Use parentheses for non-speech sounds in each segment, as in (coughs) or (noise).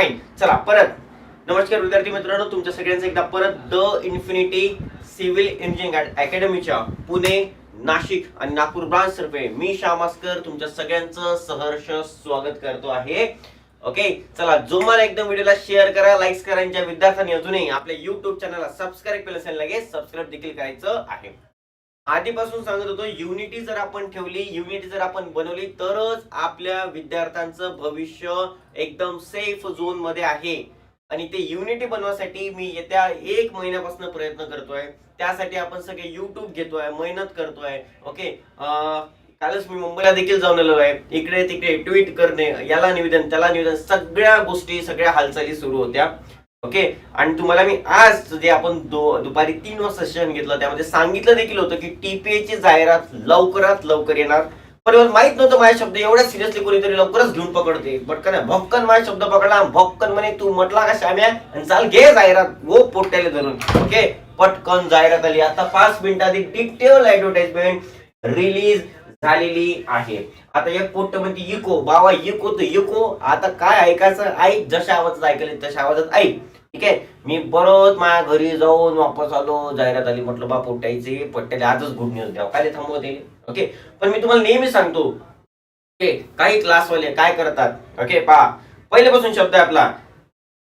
Fine चला परत. नमस्कार विद्यार्थी मित्रांनो तुमच्या सगळ्यांचं एकदा परत द इन्फिनिटी सिव्हिल इंजिनिअरिंग अकॅडमीच्या पुणे नाशिक आणि नागपूर ब्रांच तर्फे मी श्यामास्कर तुमच्या सगळ्यांचं सहर्ष स्वागत करतो आहे. ओके चला जो मला एकदम व्हिडिओला शेअर करा लाईक्स करा ज्या विद्यार्थ्यांनी अजूनही आपल्या युट्यूब चॅनलला सबस्क्राईब केलं असेल लगेच सबस्क्राईब देखील करायचं आहे. आधीपासून सांगत होतो युनिटी जर आपण ठेवली युनिटी जर आपण बनवली तरच आपल्या विद्यार्थ्यांचं भविष्य एकदम सेफ झोनमध्ये आहे. आणि ते युनिटी बनवासाठी मी येत्या एक महिन्यापासून प्रयत्न करतोय. त्यासाठी आपण सगळे युट्यूब घेतोय मेहनत करतोय ओके अं, कालच मी मुंबईला देखील जाऊन आलेलो आहे. इकडे तिकडे ट्विट करणे याला निवेदन त्याला निवेदन सगळ्या गोष्टी सगळ्या हालचाली सुरू होत्या. ओके? आणि तुम्हाला मी आज जे आपण दुपारी तीन वाजता सेशन घेतलं त्यामध्ये सांगितलं देखील होतं की टीपीएची जाहिरात लवकरात लवकर येणार. पण माहीत नव्हतं माझे शब्द एवढ्या सिरियसली कोणीतरी लवकरच घेऊन पकडते. पटकन आहे. भक्कन माझे शब्द पकडला भक्कन म्हणे तू म्हटला का श्याम्या? आणि चाल घे जाहिरात वो पोट्याला धरून. ओके? पटकन जाहिरात आली. आता पाच मिनिटात डिटेल ऍडव्हर्टाइजमेंट रिलीज झालेली आहे. आता एक पोट्ट म्हणते इको बाबा इको तर इको. आता काय ऐकायचं? ऐक जशा आवाजात ऐकले तशा आवाजात ऐक. ठीक आहे? मी परत माझ्या घरी जाऊन वापस आलो जाहिरात आली म्हटलं बा पोट्याचे पट्ट्याला आजच गुड न्यूज द्या काय थांबवते ओके पण मी तुम्हाला नेहमी सांगतो ओके काही क्लासवाले काय करतात ओके पा पहिल्यापासून शब्द आहे आपला.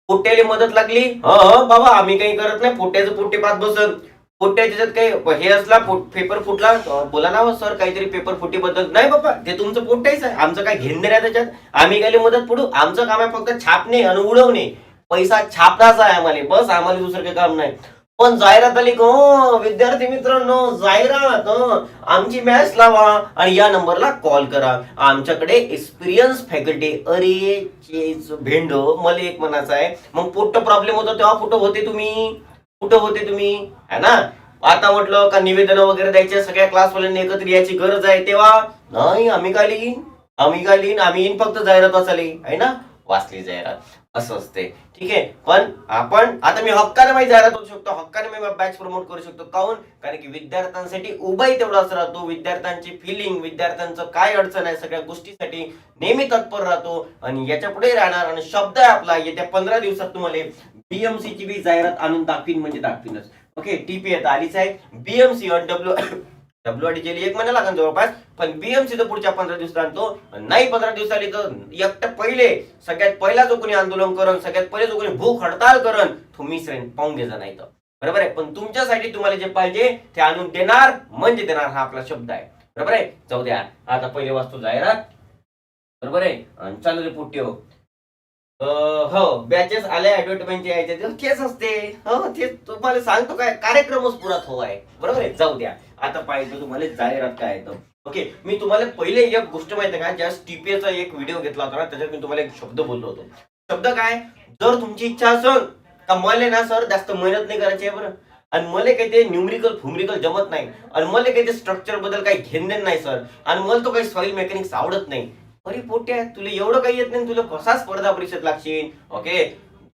पोट्याला मदत लागली? ह बाबा आम्ही काही करत नाही. पोट्याचं पोट्टे पाच बसत पोट्याच्या काही हे असला पेपर फुटला बोला ना सर काहीतरी पेपर फुटीबद्दल नाही बाबा ते तुमचं पोट्याच आहे. आमचं काय घेणं आहे त्याच्यात? आम्ही काय मदत पडू? आमचं काम आहे फक्त छापणे आणि उडवणे. पैसा छापण्याचा आहे आम्हाला. बस आम्हाला दुसरं काही काम नाही. पण जाहिरात आली का? हो, विद्यार्थी मित्रांनो जाहिरात आमची मॅच लावा आणि या नंबरला कॉल करा. आमच्याकडे एक्सपिरियन्स फॅकल्टी अरे चेज भेंडो मला एक म्हणायचं आहे. मग पोट्ट प्रॉब्लेम होतो तेव्हा कुठं होते तुम्ही? कुठं होते तुम्ही? है ना? आता म्हटलं का निवेदन वगैरे द्यायचे सगळ्या क्लासवाल्यांनी एकत्र यायची गरज आहे तेव्हा? नाही आम्ही काय लिहीन? आम्ही काय लिहीन? आम्ही येईन फक्त जाहिरात वाचाली आहे ना? वाचली जाहिरात. असं असते ठीक आहे? पण आपण आता मी हक्काने माझी जाहिरात करू शकतो हक्काने मी बॅच प्रमोट करू शकतो. काहून? कारण की विद्यार्थ्यांसाठी उभाही तेवढाच राहतो विद्यार्थ्यांची फिलिंग विद्यार्थ्यांचं काय अडचण आहे सगळ्या गोष्टीसाठी नेहमी तत्पर राहतो. आणि याच्यापुढे राहणार आणि शब्द आहे आपला येत्या पंधरा दिवसात तुम्हाला बीएमसी ची बी जाहिरात आणून दाखवीन म्हणजे दाखवीनच. ओके टीपी आता आलीच आहे. BMC W W R D एक महिना लागेल जवळपास पण बीएमसी तर पुढच्या पंधरा दिवसात आणतो. नाही पंधरा दिवसाली तर एकटं पहिले सगळ्यात पहिला जो कोणी आंदोलन करण सगळ्यात पहिले जो कोणी भूक हडताल करण तुम्ही श्रेण पाहून घ्यायचा नाही तर बरोबर आहे? पण तुमच्यासाठी तुम्हाला जे पाहिजे ते आणून देणार म्हणजे देणार हा आपला शब्द आहे. बरोबर आहे? जाऊ द्या. आता पहिले वाचतो जाहिरात. बरोबर आहे? आणि चालू रे पुट्यो अं, हो बॅचेस आल्या ऍडव्हर्टाइजमेंट यायचे तेच असते. हो तेच तुम्हाला सांगतो काय? कार्यक्रमच पुरात हो आहे. बरोबर आहे? जाऊ द्या. आता पाहिजे तुम्हाला जाहिरात काय येतं ओके मी तुम्हाला पहिले एक गोष्ट माहिती का? ज्या टीपीचा एक व्हिडिओ घेतला होता ना त्याच्यात मी तुम्हाला एक शब्द बोललो होतो. शब्द काय? जर तुमची इच्छा असेल तर मला ना सर जास्त मेहनत नाही करायची आहे बरं. आणि मला काही ते न्यूमरिकल फुमरिकल जमत नाही. आणि मला काही ते स्ट्रक्चरबद्दल काही घेण देण नाही सर. आणि मला तो काही सॉइल मेकॅनिक्स आवडत नाही. अरे पोट्या तुला एवढं काही येत नाही तुला कसा स्पर्धा परीक्षेत लागशील? ओके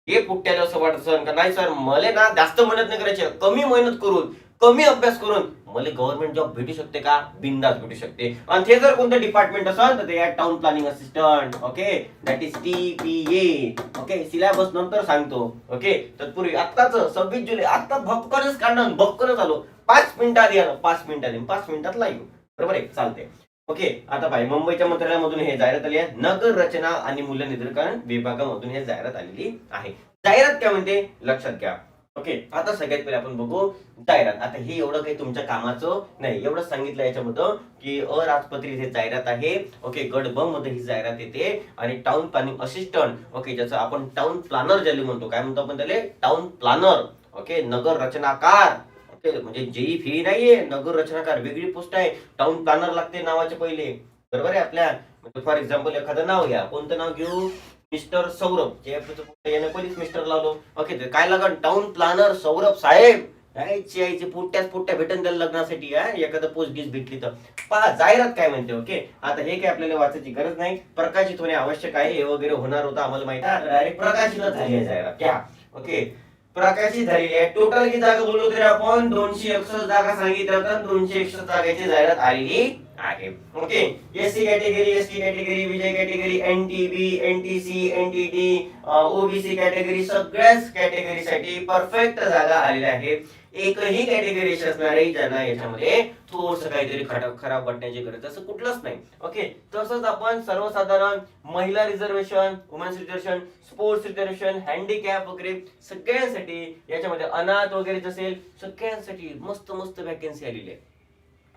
हे पुट्याला असं वाटत सर. का नाही सर मला ना जास्त मेहनत नाही करायची कमी मेहनत करून कमी अभ्यास करून मला गव्हर्नमेंट जॉब भेटू शकते का? बिंदास भेटू शकते. आणि ते जर कोणतं डिपार्टमेंट असेल तर ते town planning assistant okay that is T P A okay syllabus नंतर सांगतो ओके तत्पूर्वी आत्ताच सव्वीस जुलै आता भपकरच काढणं भपकरच आलो. पाच मिनिटात या पाच मिनिटात येईन पाच मिनिटात लाईव्ह बरोबर आहे? चालते ओके आता पाहिजे मुंबईच्या मंत्रालयामधून हे जाहिरात आली आहे. नगर रचना आणि मूल्य निधीकरण विभागामधून हे जाहिरात आलेली आहे. जाहिरात काय म्हणते? लक्षात घ्या. ओके आता सगळ्यात पहिले आपण बघू जाहिरात. आता हे एवढं काही तुमच्या कामाचं नाही. एवढं सांगितलं याच्यामध्ये की अराजपत्रित हे जाहिरात आहे. ओके गड ब मध्ये ही जाहिरात येते. आणि टाउन प्लॅनिंग असिस्टंट ओके ज्याचं आपण टाउन प्लॅनर ज्याला म्हणतो. काय म्हणतो आपण त्याला? टाउन प्लॅनर ओके नगर रचनाकार. ओके म्हणजे जेई फी नाहीये नगर रचनाकार. वेगळी पोस्ट आहे. टाउन प्लॅनर लागते नावाचे पहिले. बरोबर आहे आपल्या? म्हणजे फॉर एक्झाम्पल एखादं नाव घ्या. कोणतं नाव घेऊ? मिस्टर सौरभ. जे याने पहिलीच मिस्टर लावलो. ओके ते काय लागण टाउन प्लॅनर सौरभ साहेब. यायची यायची पुट्ट्याच पुट्ट्या भेटन त्याला लग्नासाठी एखादं पोस्ट गीस भेटली तर. पहा जाहिरात काय म्हणते ओके आता हे काय आपल्याला वाचायची गरज नाही. प्रकाशित होणे आवश्यक आहे हे वगैरे होणार होतं आम्हाला माहिती आहे. डायरेक्ट प्रकाशितच झाली आहे जाहिरात. क्या ओके प्रकाशित झालेली आहे. टोटल किती जागा बोललो तरी आपण? दोनशे एकसष्ट जागा सांगितल्या तर दोनशे एकसष्ट जागेची जाहिरात आलेली आहे okay S C category S T category VJ category N T B N T C N T OBC category सगळ्याच कॅटेगरीसाठी परफेक्ट जागा आलेल्या आहे एकही कॅटेगरी असणार ज्यांना याच्यामध्ये थोडस काहीतरी खराब खराब वाटण्याची गरज असं कुठलंच नाही. ओके तसंच आपण सर्वसाधारण महिला reservation women's reservation sports reservation handicap वगैरे सगळ्यांसाठी याच्यामध्ये अनाथ वगैरे जसेल सगळ्यांसाठी मस्त मस्त व्हॅकन्सी आलेली आहे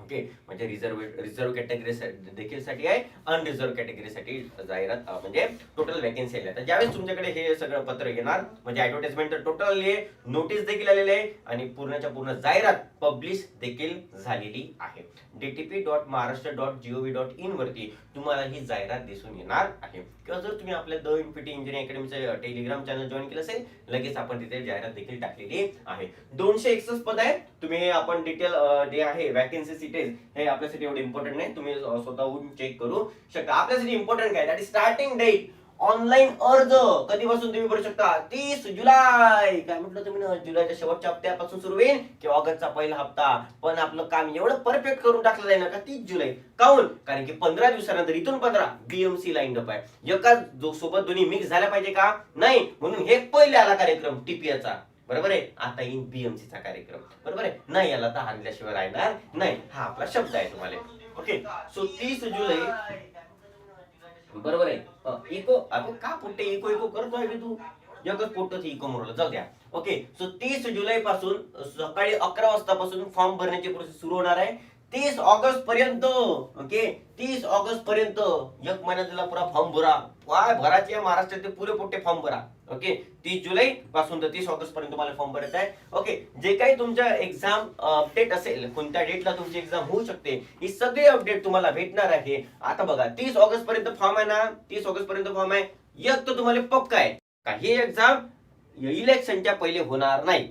ओके? म्हणजे रिझर्व रिझर्व कॅटेगरी देखील साठी आहे अनरिझर्व कॅटेगरीसाठी जाहिरात म्हणजे टोटल वॅकन्सी आली तर ज्यावेळेस तुमच्याकडे हे सगळं पत्र येणार म्हणजे ऍडव्हर्टाइजमेंट तर टोटल आली आहे नोटीस देखील आलेली आहे आणि पूर्णच्या पूर्ण जाहिरात पब्लिश देखील झालेली आहे. DTP dot Maharashtra dot GOV dot in वरती तुम्हाला ही जाहिरात दिसून येणार आहे. किंवा जर तुम्ही आपल्या द इन्फिटी इंजिनिअरिंग अकॅडमीचं टेलिग्राम चॅनल जॉईन केलं असेल लगेच आपण तिथे जाहिरात देखील टाकलेली आहे. दोनशे एकसष्ट पद आहे तुम्ही आपण डिटेल जे आहे वॅकन्सी सिटेज हे आपल्यासाठी एवढे इम्पॉर्टंट नाही. तुम्ही स्वतःहून चेक करू शकता. आपल्यासाठी इम्पॉर्टंट काय? दॅट स्टार्टिंग डेट ऑनलाईन अर्ज कधीपासून तुम्ही भरू शकता? तीस जुलै. काय म्हटलं तुम्ही? जुलैच्या शेवटच्या हप्त्यापासून सुरू होईल किंवा ऑगस्टचा पहिला हप्ता. पण आपलं काम एवढं परफेक्ट करून टाकलं जाईल ना का तीस जुलै. काऊन? कारण की पंधरा दिवसानंतर इथून पंधरा बीएमसी लाईन अप आहे. एका जो सोबत दोन्ही मिक्स झाल्या पाहिजे का? नाही. म्हणून हे पहिले आला कार्यक्रम टीपीएचा बरोबर आहे? आता येईल बीएमसी चा कार्यक्रम. बरोबर आहे? नाही याला तर हानल्याशिवाय राहणार नाही. हा आपला शब्द आहे तुम्हाला. ओके सो तीस जुलै बरोबर आहे. इको अगं का पुट्टे इको इको करतोय मी तू? एकच पोट इको मोरला जाऊ द्या. ओके सो तीस जुलै पासून सकाळी अकरा वाजतापासून फॉर्म भरण्याची प्रोसेस सुरू होणार आहे. तीस ऑगस्ट पर्यंत ओके तीस ऑगस्ट पर्यंत एक महिन्यात पुरा फॉर्म भरा. पाय भराचे आहे महाराष्ट्राचे पुरे पोटे फॉर्म भरा. ओके तीस जुलै पासून तर तीस ऑगस्ट पर्यंत तुम्हाला फॉर्म भरायचा आहे. ओके जे काही तुमच्या एक्झाम अपडेट असेल कोणत्या डेटला तुमची एक्झाम होऊ शकते ही सगळी अपडेट तुम्हाला भेटणार आहे. आता बघा तीस ऑगस्ट पर्यंत फॉर्म आहे ना? तीस ऑगस्ट पर्यंत फॉर्म आहे. एक तर तुम्हाला पक्का आहे. का ही एक्झाम इलेक्शनच्या पहिले होणार नाही.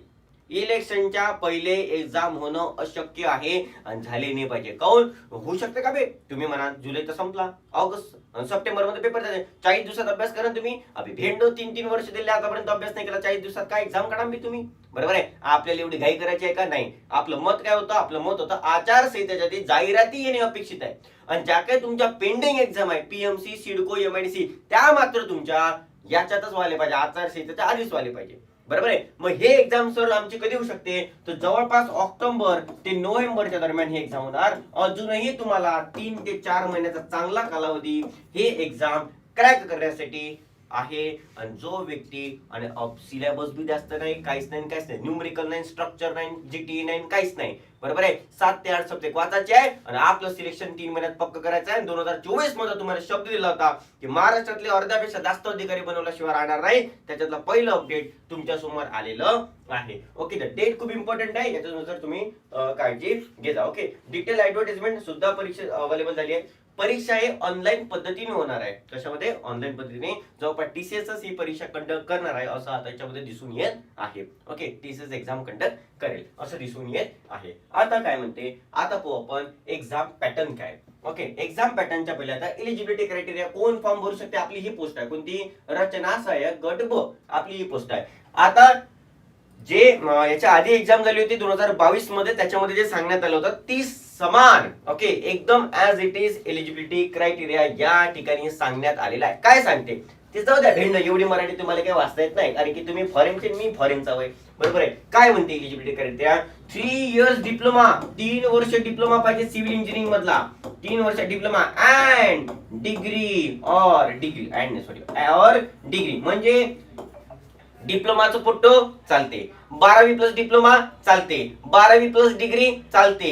इलेक्शनच्या पहिले एक्झाम होणं अशक्य आहे आणि झाले नाही पाहिजे. काऊन? होऊ शकते का बे? तुम्ही म्हणा जुलै तर संपला. ऑगस्ट सप्टेंबरमध्ये पेपर झाले चाळीस दिवसात अभ्यास करा तुम्ही. अभि भेंडो तीन तीन वर्ष दिले आतापर्यंत अभ्यास नाही केला. चाळीस दिवसात काय एक्झाम काढा बी तुम्ही. बरोबर आहे? आपल्याला एवढी घाई करायची आहे का? नाही. आपलं मत काय होतं? आपलं मत होतं आचारसंहितेच्या जाहिराती येणे अपेक्षित आहे. आणि ज्या काही तुमच्या पेंडिंग एक्झाम आहे पीएमसी सिडको एमआयडीसी त्या मात्र तुमच्या याच्यातच व्हायला पाहिजे. आचारसंहितेच्या आधीच व्हायला पाहिजे. बरोबर आहे? मग हे एक्झाम सर आमची कधी होऊ शकते? तर जवळपास ऑक्टोबर ते नोव्हेंबरच्या दरम्यान ही एक्झाम होणार. अजूनही तुम्हाला तीन ते चार महिन्याचा चांगला कालावधी हे एक्झाम क्रॅक करण्यासाठी आहे. आणि जो व्यक्ती आणि सिलेबस बी जास्त नाही काहीच नाही काहीच नाही. न्यूमरिकल नाही स्ट्रक्चर नाही जीटी नाही काहीच नाही. बरोबर आहे? सात ते आठ सब्जेक्ट वाचायचे आहे आणि आपलं सिलेक्शन तीन महिन्यात पक्क करायचं आहे. दोन हजार चोवीसमध्ये तुम्हाला शब्द दिला होता की महाराष्ट्रातले अर्ध्यापेक्षा जास्त अधिकारी बनवल्याशिवाय राहणार नाही. त्याच्यातलं पहिलं अपडेट तुमच्यासमोर आलेलं आहे. ओके तर डेट खूप इम्पॉर्टंट आहे. याच्यानुसार तुम्ही काळजी घेजा ओके डिटेल ऍडव्हर्टाइजमेंट सुद्धा परीक्षा अवेलेबल झाली आहे. परीक्षा हे ऑनलाईन पद्धतीने होणार आहे. कशामध्ये? ऑनलाईन पद्धतीने. जवळपास टीसीएस ही परीक्षा कंडक्ट करणार आहे असं आता याच्यामध्ये दिसून येत आहे. ओके टीसीएस एक्झाम कंडक्ट करेल असं दिसून येत आहे. आता काय म्हणते? आता पाहू आपण एक्झाम पॅटर्न काय. ओके एक्झाम पॅटर्नच्या पहिले आता एलिजिबिलिटी क्रायटेरिया कोण फॉर्म भरू शकते? आपली ही पोस्ट आहे. कोणती? रचना सहाय्यक गट ब आपली ही पोस्ट आहे. आता जे याच्या आधी एक्झाम झाली होती दोन हजार बावीसमध्ये त्याच्यामध्ये जे सांगण्यात आलं होतं ती समान. ओके एकदम as it is eligibility criteria या ठिकाणी सांगण्यात आलेला आहे. काय सांगते? ते जाऊ द्या भेंड एवढी मराठी तुम्हाला काही वाचता येत नाही. कारण की तुम्ही फॉरेनचे मी फॉरेनचा वय. बरोबर आहे? काय म्हणते eligibility criteria three years diploma तीन वर्ष डिप्लोमा पाहिजे सिव्हिल इंजिनिअरिंग मधला. तीन वर्ष diploma and degree or degree and sorry or degree म्हणजे डिप्लोमाचं पुट्टो चालते. बारावी प्लस डिप्लोमा चालते. बारावी प्लस डिग्री चालते.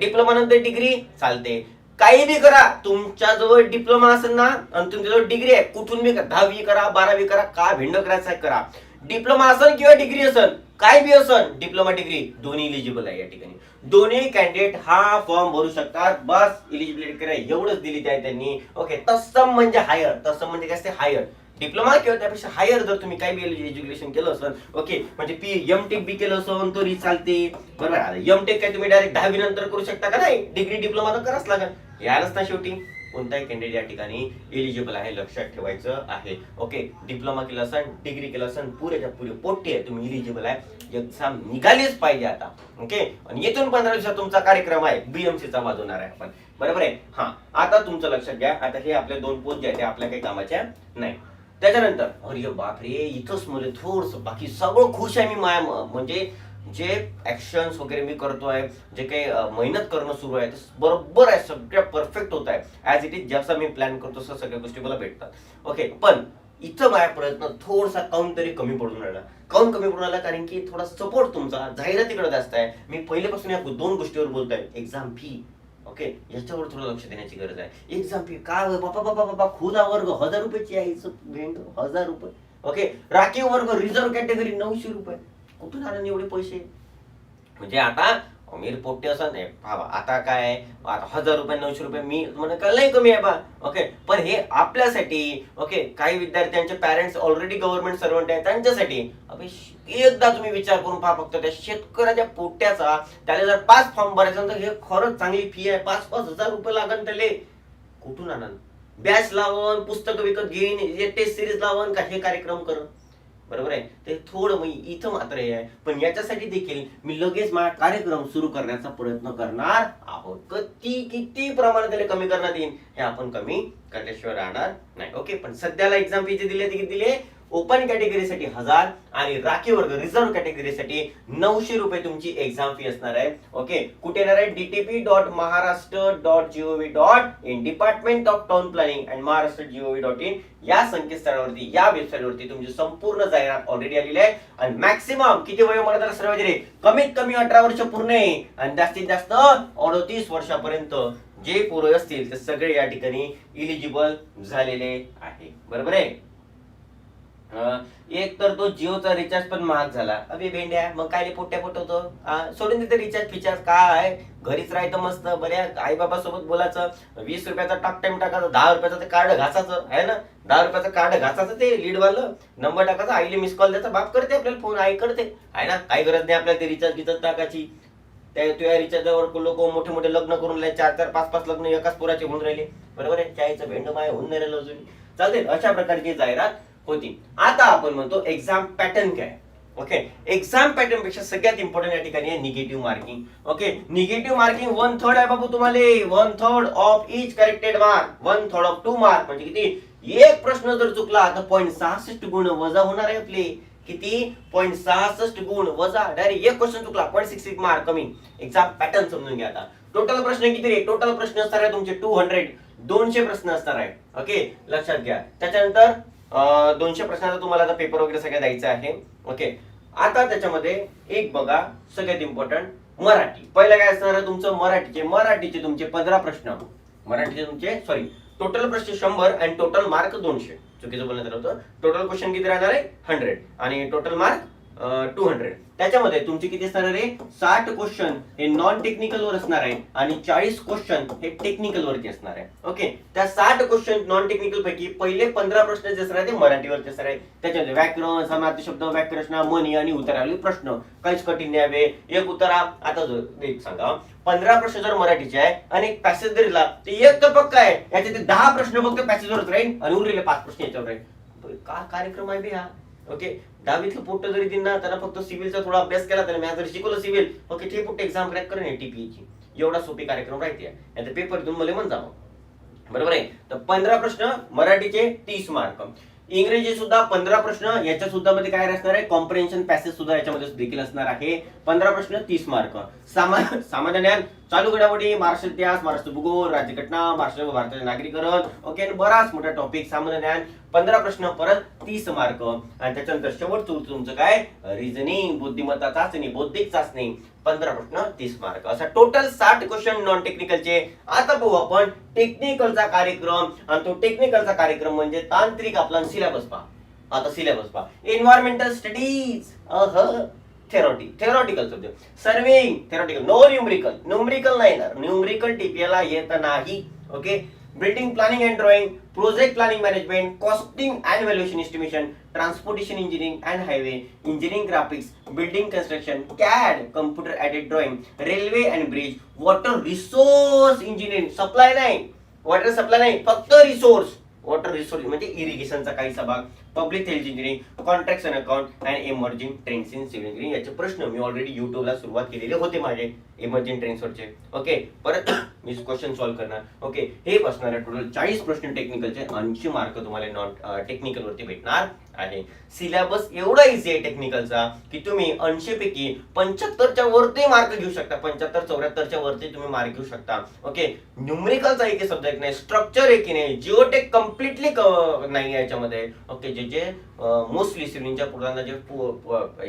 डिप्लोमा नंतर डिग्री चालते. काही बी करा तुमच्या जवळ डिप्लोमा असेल ना आणि तुमच्याजवळ डिग्री आहे कुठून बी करा दहावी करा बारावी करा का भिंड करायचं करा. डिप्लोमा असेल किंवा डिग्री असेल काय बी असेल डिप्लोमा डिग्री दोन्ही इलिजिबल आहे या ठिकाणी. दोन्ही कॅन्डिडेट हा फॉर्म भरू शकतात. बस इलिजिबिलिटी करा एवढंच दिली आहे त्यांनी. ओके तत्सम म्हणजे हायर तत्सम म्हणजे काय असते? हायर डिप्लोमा किंवा त्यापेक्षा हायर जर तुम्ही काय बी एज्युकेशन केलं असेल ओके म्हणजे पी एम टेक बी केलं असेल तरी चालते. बरोबर? एम टेक काय तुम्ही डायरेक्ट दहावी नंतर करू शकता का नाही? डिग्री डिप्लोमा तर कराच लागेल. यायलाच ना शेवटी कोणताही कॅन्डिडेट या ठिकाणी एलिजिबल आहे लक्षात ठेवायचं आहे. ओके डिप्लोमा केला असेल डिग्री केलं असेल पुरेच्या पुरे पोट्टी आहे तुम्ही इलिजिबल आहे. एक्झाम निघालीच पाहिजे आता. ओके आणि येथून पंधरा दिवसात तुमचा कार्यक्रम आहे. बीएमसी चा वाजवणार आहे आपण. बरोबर आहे? हा. आता तुमचं लक्षात घ्या. आता हे आपल्या दोन पोस्ट जे आहेत ते आपल्या काही कामाच्या नाही. त्याच्यानंतर अरे बापरे इथंच मुले थोडस बाकी सगळं खुश आहे मी माया म्हणजे जे ऍक्शन्स वगैरे मी करतोय जे काही मेहनत करणं सुरू आहे ते बरोबर आहे सगळ्या परफेक्ट होत आहे. ॲज इट इज जसं मी प्लॅन करतो तसं सगळ्या गोष्टी मला भेटतात. ओके पण इथं माझ्या प्रयत्न थोडासा काउंट तरी कमी पडून राहिला. काउन कमी पडून राहिला कारण की थोडा सपोर्ट तुमचा जाहिरातीकडे जास्त आहे. मी पहिल्यापासून या दोन गोष्टीवर बोलतोय. एक्झाम फी ओके याच्यावर थोडं लक्ष देण्याची गरज आहे. एक्झाम फी का बापा बाबा बापा बाबा खुदा वर्ग हजार रुपयाची आहे. हजार रुपये. ओके राखीव वर्ग रिझर्व कॅटेगरी नऊशे रुपये. कुठून आणून एवढे पैसे? म्हणजे आता अमीर पोट्टे असं नाही भावा आता काय? आता हजार रुपये नऊशे रुपये मी म्हणजे काय लय कमी आहे बा. ओके? पण हे आपल्यासाठी ओके? काही विद्यार्थ्यांचे पॅरेंट्स ऑलरेडी गव्हर्नमेंट सर्वंट आहे त्यांच्यासाठी. एकदा तुम्ही विचार करून पहा फक्त त्या शेतकऱ्याच्या पोट्याचा त्याला जर पाच फॉर्म भरायचा तर हे खरंच चांगली फी आहे. पाच पाच हजार रुपये लागन त्याले. कुठून आणन बॅच लावून पुस्तकं विकत घेईन टेस्ट सिरीज लावून का हे कार्यक्रम कर बरोबर आहे? ते थोडं मग इथं मात्र हे आहे. पण याच्यासाठी देखील मी लगेच माझा कार्यक्रम सुरू करण्याचा प्रयत्न करणार आहोत. कती किती प्रमाणात त्याला कमी करण्यात येईल हे आपण कमी करण्याशिवाय राहणार नाही. ओके? पण सध्याला एक्झाम फी जे दिले ते किती दिले. ओपन कॅटेगरीसाठी हजार आणि राखीव वर्ग रिझर्व्ह कॅटेगरीसाठी नऊशे रुपये तुमची एक्झाम फी असणार आहे. ओके कुठे येणार आहे? DTP dot Maharashtra dot GOV dot in department of town planning and Maharashtra GOV dot in या संकेतस्थळावरती या वेबसाईटवरती तुमची संपूर्ण जाहिरात ऑलरेडी आलेली आहे. आणि मॅक्सिमम किती वयोमर्यादा सर्व रे कमीत कमी अठरा वर्ष पूर्ण आहे. आणि जास्तीत जास्त अडतीस वर्षापर्यंत जे पोरं असतील ते सगळे या ठिकाणी इलिजिबल झालेले आहे. बरोबर आहे? एक तर तो जिओचा रिचार्ज पण महाग झाला. अभि भेंड्या मग काय पोट्या पोटवतो? सोडून देते रिचार्ज फिचार्ज काय घरीच राहायचं मस्त. बऱ्या आई बाबा सोबत बोलायचं. वीस रुपयाचा टाक टाइम टाकायचं. दहा रुपयाचं ते कार्ड घासायचं. आहे ना? दहा रुपयाचं कार्ड घासायचं ते लीडवालं नंबर टाकायचं. आईले मिस कॉल द्यायचा. बाप करते आपल्याला फोन आई करते. आहे ना? काही गरज नाही आपल्याला ते रिचार्ज गिचार्ज टाकायची. त्या तुझ्या रिचार्जावर लोक मोठे मोठे लग्न करून राहिले. चार चार पाच पाच लग्न एकाच पोराचे होऊन राहिले. बरोबर आहे? चायचं भेंड माय होऊन नाही राहिलं अजून चालते अशा प्रकारची जाहिरात. होती. आता आपण म्हणतो एक्झाम पॅटर्न काय? ओके एक्झाम पॅटर्नपेक्षा सगळ्यात इम्पॉर्टंट या ठिकाणी आहे negative marking okay negative marking one third आहे बाबू तुम्हाला. One third of each corrected mark one third of two mark म्हणजे किती? एक प्रश्न जर चुकला तर पॉईंट सहासष्ट गुण वजा होणार आहे आपले. किती? पॉईंट सहासष्ट गुण वजा. डायरेक्ट एक क्वेश्चन चुकला पॉईंट सिक्स सिक्स मार्क कमी. एक्झाम पॅटर्न समजून घ्या आता. टोटल प्रश्न किती रे? टोटल प्रश्न असणार आहे तुमचे टू हंड्रेड दोनशे प्रश्न असणार आहे. ओके लक्षात घ्या. त्याच्यानंतर दोनशे प्रश्नाचा तुम्हाला आता पेपर वगैरे सगळं द्यायचं आहे. ओके आता त्याच्यामध्ये एक बघा सगळ्यात इम्पॉर्टंट मराठी. पहिलं काय असणार आहे तुमचं? मराठीचे. मराठीचे तुमचे पंधरा प्रश्न मराठीचे तुमचे सॉरी टोटल प्रश्न शंभर आणि टोटल मार्क दोनशे. चुकीचं बोलण्यात आलं होतं. टोटल क्वेश्चन किती राहणार आहे? हंड्रेड आणि टोटल मार्क टू हंड्रेड त्याच्यामध्ये तुमचे किती असणार आहे? साठ क्वेश्चन हे नॉन टेक्निकल वर असणार आहे आणि चाळीस क्वेश्चन हे टेक्निकल वरती असणार आहे. ओके त्या साठ क्वेश्चन नॉन टेक्निकल पैकी पहिले पंधरा प्रश्न जे असणार आहे ते मराठीवरती असणार आहे. त्याच्यामध्ये व्याकरण समाज शब्द व्याकरचना मनी आणि उत्तरावली प्रश्न. काहीच कठीण न्यावे एक उत्तरा आता जो एक सांगा. पंधरा प्रश्न जर मराठीचे आहे आणि एक पॅसेज जर दिला तर एक तर पक्का आहे. याचे ते दहा प्रश्न फक्त पॅसेजवरच राहील आणि उरलेले पाच प्रश्न याच्यावर राहील का कार्यक्रम आहे बे हा? ओके दहावीतलं पोट्ट जरी दिला त्यांना फक्त सिव्हिलचा थोडा अभ्यास केला त्याने मॅथ जर शिकवलं सिव्हिल ओके ते पोट्ट एक्झाम क्रॅक करेन टीपीची एवढा सोपी कार्यक्रम राहते आता पेपर देऊन मला म्हण बरोबर आहे? तर पंधरा प्रश्न मराठीचे तीस मार्क इंग्रजी सुद्धा पंधरा प्रश्न याच्या सुद्धा मध्ये काय असणार आहे? कॉम्प्रिहेन्शन पॅसेज सुद्धा याच्यामध्ये देखील असणार आहे. पंधरा प्रश्न तीस मार्क सामा सामान्य ज्ञान चालू घडामोडी महाराष्ट्र इतिहास महाराष्ट्र भूगोल राज्यघटना महाराष्ट्र भारताचे नागरीकरण. ओके आणि बराच मोठा टॉपिक सामान्य ज्ञान. पंधरा प्रश्न परत तीस मार्क आणि त्याच्यानंतर शेवटचं उत्तर तुमचं काय? रिझनिंग बुद्धिमत्ता चाचणी बौद्धिक चाचणी. पंधरा प्रश्न तीस मार्क असा टोटल साठ क्वेश्चन नॉन टेक्निकलचे आता बघू आपण टेक्निकलचा कार्यक्रम. आणि तो टेक्निकलचा कार्यक्रम म्हणजे तांत्रिक आपला सिलेबस पहा. आता सिलेबस पहा. Environmental studies theoretic theoretical subject serving theoretical no numerical numerical नाही येणार. न्यूमरिकल टीपीएला येत नाही. Okay building planning and drawing project planning management costing and valuation estimation transportation engineering and highway engineering graphics building construction CAD computer aided drawing railway and bridge water resource engineering supply नाही. Water supply नाही. फक्त resource water resource म्हणजे इरिगेशनचा काहीसा भाग public health engineering contract and account and emerging trends in civil engineering याचे प्रश्न मी already युट्यूबला सुरुवात केलेले होते माझे इमर्जिंग ट्रेंड्सवरचे ओके परत (coughs) मी क्वेश्चन सॉल्व्ह करणार. ओके हे बसणार आहे टोटल चाळीस प्रश्न टेक्निकलचे ऐंशी मार्क तुम्हाला नॉन टेक्निकलवरती भेटणार आहे. सिलेबस एवढा इझी आहे टेक्निकलचा की तुम्ही ऐंशी पैकी पंच्याहत्तरच्या वरती मार्क घेऊ शकता. पंच्याहत्तर चौऱ्याहत्तरच्या वरती तुम्ही मार्क घेऊ शकता. ओके न्युमरिकलचा एक सब्जेक्ट नाही स्ट्रक्चर आहे की नाही. जिओटेक कम्प्लिटली नाही याच्यामध्ये. ओके जे जे मोस्टली सिव्हिलिंगच्या पूर्ण जे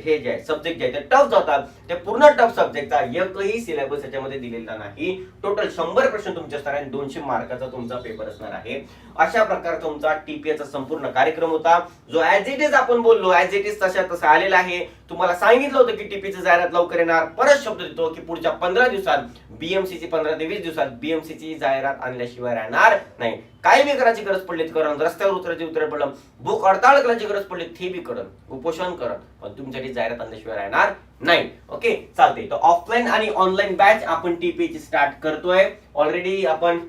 हे जे आहे सब्जेक्ट जे आहे ते टफ जातात. ते पूर्ण टफ सब्जेक्टचा एकही सिलेबस याच्यामध्ये दिलेला नाही. टोटल शंभर प्रश्न तुमचे असणार आहे दोनशे मार्काचा तुमचा पेपर असणार आहे. अशा प्रकारचा तुमचा टीपीएचा संपूर्ण कार्यक्रम होता. जो ऍज इट इज आपण बोललो ऍज इट इज तशा तसा आलेला आहे. तुम्हाला सांगितलं होतं की टीपीची जाहिरात लवकर येणार. परत शब्द देतो की पुढच्या पंधरा दिवसात बीएमसी ची पंधरा ते वीस दिवसात बीएमसी ची जाहिरात आणल्याशिवाय राहणार नाही. काही बी करायची गरज पडली तर रस्त्यावर उतरायची उतर पडलं. भूक हडताळ करायची गरज पडली ते बी करण उपोषण करण पण तुमच्यासाठी जाहिरात आणल्याशिवाय राहणार नाही. ओके चालते तर ऑफलाईन आणि ऑनलाईन बॅच आपण टीपीएची स्टार्ट करतोय. ऑलरेडी आपण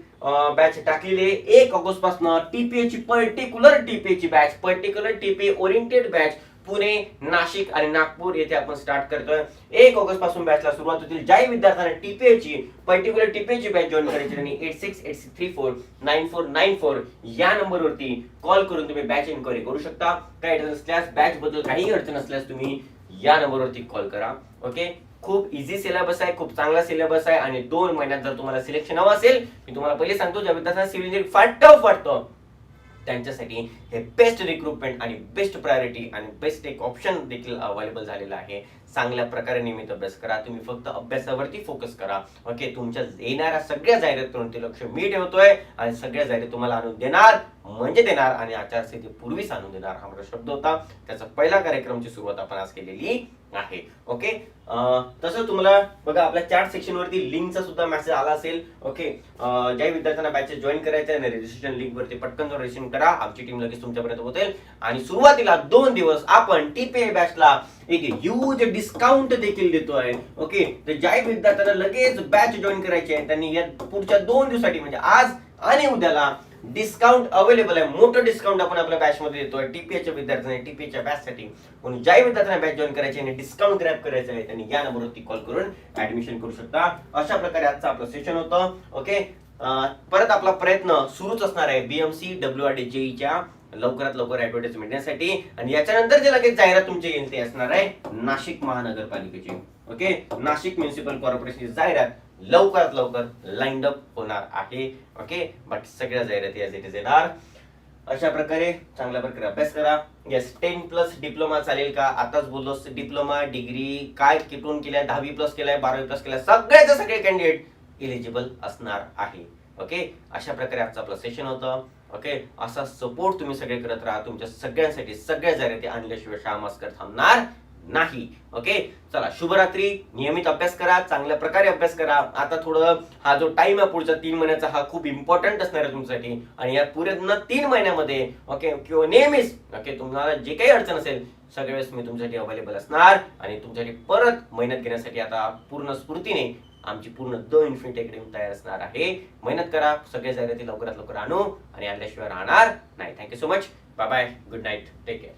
बॅच टाकलेली एक ऑगस्टपासून टीपीए ची पर्टिक्युलर टीपीए ची batch particular TPA oriented batch Pune Nashik आणि नागपूर येथे आपण स्टार्ट करतोय. एक ऑगस्टपासून बॅचला सुरुवात होतील. ज्याही विद्यार्थ्यांना टीपीएची पर्टिक्युलर टीपीएची बॅच जॉईन करायची आणि eight six eight six three four nine four nine four या नंबरवरती कॉल करून तुम्ही बॅच इन्क्वायरी करू शकता. काही अडचण असल्यास बॅच बद्दल काही अडचण असल्यास तुम्ही या नंबरवरती कॉल करा. ओके खूप इझी सिलेबस आहे खूप चांगला सिलेबस आहे आणि दोन महिन्यात जर तुम्हाला सिलेक्शन हवं असेल मी तुम्हाला पहिले सांगतो ज्या विद्यार्थ्यांना सिव्हिल इंजिनिअरिंग फार वाटतं त्यांच्यासाठी हे बेस्ट रिक्रुटमेंट आणि बेस्ट प्रायोरिटी आणि बेस्ट एक ऑप्शन देखील अवेलेबल झालेलं आहे. चांगल्या प्रकारे नियमित अभ्यास करा. तुम्ही फक्त अभ्यासावरती फोकस करा. ओके तुमच्या येणाऱ्या सगळ्या जाहिरातीवरती लक्ष मी ठेवतोय आणि सगळ्या जाहिराती तुम्हाला आणून देणार म्हणजे देणार आणि आचारसंहिते पूर्वीच आणून देणार हा माझा शब्द होता. त्याचा पहिला कार्यक्रमची सुरुवात आपण आज केलेली आहे. ओके तसं तुम्हाला बघा आपल्या चॅट सेक्शन वरती लिंकचा सुद्धा मेसेज आला असेल. ओके ज्या विद्यार्थ्यांना बॅचेस जॉईन करायचे आहे रजिस्ट्रेशन लिंक वरती पटकन रजिस्ट्रेशन करा. आमची टीम लगेच तुमच्यापर्यंत पोहोचेल. आणि सुरुवातीला दोन दिवस आपण टीपीए बॅचला एक ह्यूज डिस्काउंट देखील देतोय ओके तर ज्या विद्यार्थ्यांना लगेच बॅच जॉईन करायची आहे. त्यांनी या पुढच्या दोन दिवसासाठी म्हणजे आज आणि उद्याला डिस्काउंट अवेलेबल आहे. मोठं डिस्काउंट आपण आपल्या बॅच मध्ये देतोय टीपीएच्या विद्यार्थ्यांना टीपीएच्या बॅच साठी म्हणून ज्या विद्यार्थ्यांना बॅच जॉईन करायची आणि डिस्काउंट ग्रॅप करायचं आहे. त्यांनी या नंबरवरती कॉल करून ऍडमिशन करू शकता. अशा प्रकारे आजचं आपलं सेशन होतं. ओके परत आपला प्रयत्न सुरूच असणार आहे. बीएमसी डब्ल्यू आर डी जेईच्या लवकरात लवकर ऍडव्हर्टाइजमेंट देण्यासाठी. आणि याच्यानंतर जे लगेच जाहिरात तुमची येईल ते असणार आहे नाशिक महानगरपालिकेची. ओके नाशिक म्युन्सिपल कॉर्पोरेशनची जाहिरात लवकरात लवकर लाईन अप होणार आहे. ओके बट सगळ्या जाहिराती याच इट येणार. अशा प्रकारे चांगल्या प्रकारे अभ्यास करा. येस टेन प्लस डिप्लोमा चालेल का? आताच बोललो डिप्लोमा डिग्री काय किटून केलाय? दहावी प्लस केलाय बारावी प्लस केलाय सगळ्याचे सगळे कॅन्डिडेट इलिजिबल असणार आहे. ओके अशा प्रकारे आजचा आपलं सेशन होतं. ओके असा सपोर्ट तुम्ही सगळे करत राहा. तुमच्या सगळ्यांसाठी सगळ्या जाहिराती आणल्याशिवाय शाळा मास्कर थांबणार नाही. ओके चला शुभरात्री. नियमित अभ्यास करा. चांगल्या प्रकारे अभ्यास करा. आता थोडं हा जो टाइम आहे पुढच्या तीन महिन्याचा हा खूप इम्पॉर्टंट असणार आहे तुमच्यासाठी. आणि या पूर्ण तीन महिन्यामध्ये ओके किंवा नेहमीच ओके तुम्हाला जे काही अडचण असेल सगळ्या वेळेस मी तुमच्यासाठी अवेलेबल असणार. आणि तुमच्यासाठी परत मेहनत घेण्यासाठी आता पूर्ण स्फूर्तीने आमची पूर्ण द इन्फिनिटी अकॅडमी तयार असणार आहे. मेहनत करा सगळे जाहिराती लवकरात लवकर आणू आणि आणल्याशिवाय राहणार नाही. Thank you so much bye bye good night take care